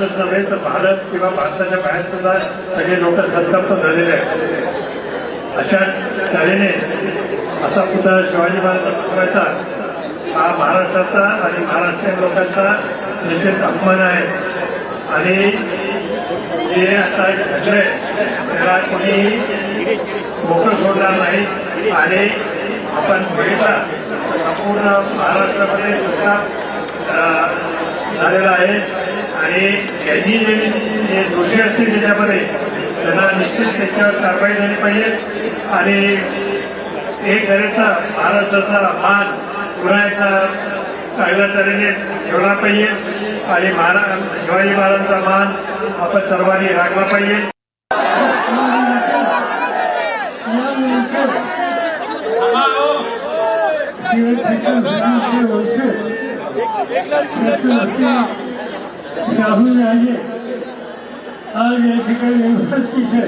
महाराष्ट्रात नव्हे तर भारत किंवा भारताच्या बाहेर सुद्धा सगळे लोक संतप्त झालेले आहेत. अशा तऱ्हेने असा पुतळा शिवाजी महाराजांचा हा महाराष्ट्राचा आणि महाराष्ट्रीयन लोकांचा निश्चित अपमान आहे. आणि जे आता घडलंय त्याला कोणीही मोकळं सोडणार नाही. आणि आपण बघितला संपूर्ण महाराष्ट्रामध्ये सुद्धा झालेला आहे. आणि त्यांनी जे दोषी असतील त्याच्यामध्ये त्यांना निश्चित त्याच्यावर कारवाई झाली पाहिजे. आणि एक तऱ्हेचा महाराष्ट्राचा मान पुन्हा एकदा चांगल्या तऱ्हेने ठेवला पाहिजे. आणि महाराज शिवाजी महाराजांचा मान आपण सर्वांनी राखला पाहिजे. राहुल राजे રાહુલ આજે આ જે છે